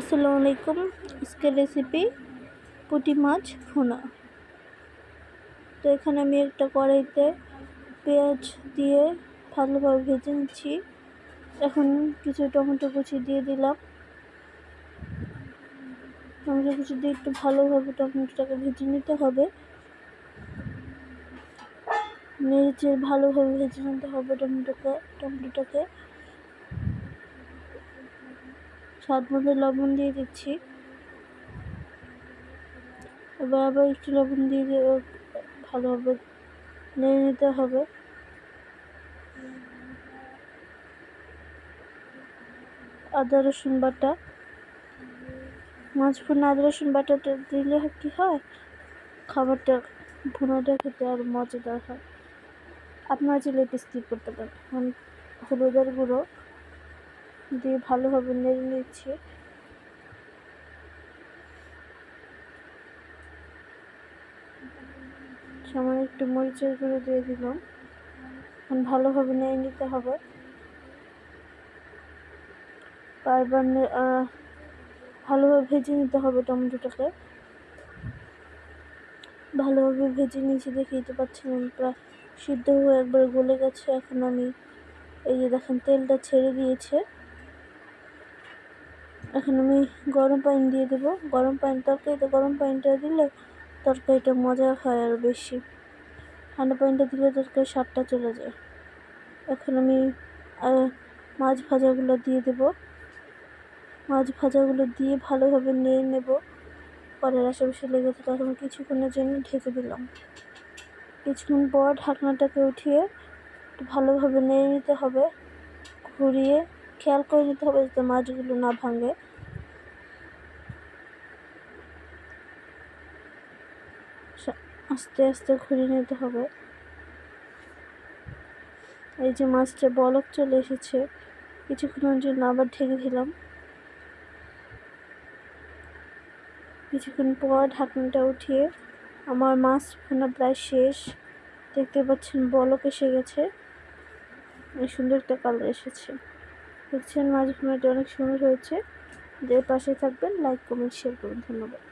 আসসালামু আলাইকুম। আজকের রেসিপি পুঁটি মাছ ভুনা। তো এখানে আমি একটা কড়াইতে পেঁয়াজ দিয়ে ভালোভাবে ভেজে নিচ্ছি। এখন কিছু টমেটো কুচি দিয়ে দিলাম। টমেটো কুচি দিয়ে একটু ভালোভাবে টমেটোটাকে ভেজে নিতে হবে। নেড়েচে ভালোভাবে ভেজে নিতে হবে টমেটোকে টমেটোটাকে। স্বাদ লবণ দিয়ে দিচ্ছি। এবার আবার একটু লবণ দিয়ে ভালোভাবে নেড়ে নিতে হবে। আদা, রসুন বাটা। মাছ ভুনা আদা, রসুন বাটাটা দিলে কি হয়? খাবারটা ভুনাটা খেতে আরও মজাদার হয়। আপনারা চাইলে এটা স্কিপ করতে পারেন। হলুদের গুঁড়ো। দিয়ে ভালোভাবে নেড়ে নিচ্ছি। সামান্য একটু মরিচের গুঁড়ো দিয়ে দিলাম। এখন ভালোভাবে নেড়ে নিতে হবে। বারবার ভালোভাবে ভেজে নিতে হবে টমেটোটাকে। ভালোভাবে ভেজে নিয়েছি দেখেই তো পাচ্ছেন প্রায় সিদ্ধ হয়ে একবার গলে গেছে। এখন আমি এই যে দেখেন তেলটা ছেড়ে দিয়েছে। এখন আমি গরম পানি দিয়ে দেবো। গরম পানি তরকারিতে গরম পানিটা দিলে তরকারিটা মজা হয় আরও বেশি। ঠান্ডা পানিটা দিলে তরকারি স্বাদটা চলে যায়। এখন আমি মাছ ভাজাগুলো দিয়ে দেব। মাছ ভাজাগুলো দিয়ে ভালোভাবে নিয়ে নেব। পরের আশেপাশে লেগেছে তখন কিছুক্ষণের জন্য ঢেকে দিলাম। কিছুক্ষণ পর ঢাকনাটাকে উঠিয়ে ভালোভাবে নিয়ে নিতে হবে। ঘুরিয়ে খেয়াল করে নিতে হবে যাতে মাছগুলো না ভাঙে। আস্তে আস্তে ঘুরিয়ে নিতে হবে। এই যে মাছটা বলক চলে এসেছে, কিছুক্ষণের জন্য আবার ঢেকে দিলাম। কিছুক্ষণ পর ঢাকনাটা উঠিয়ে আমার মাছ ভানা প্রায় শেষ। দেখতে পাচ্ছেন বলক এসে গেছে। সুন্দর একটা কালার এসেছে। দেখছেন মাঝে ভানাটা অনেক সুন্দর হয়েছে। যে পাশে থাকবেন লাইক কমেন্ট শেয়ার করুন। ধন্যবাদ।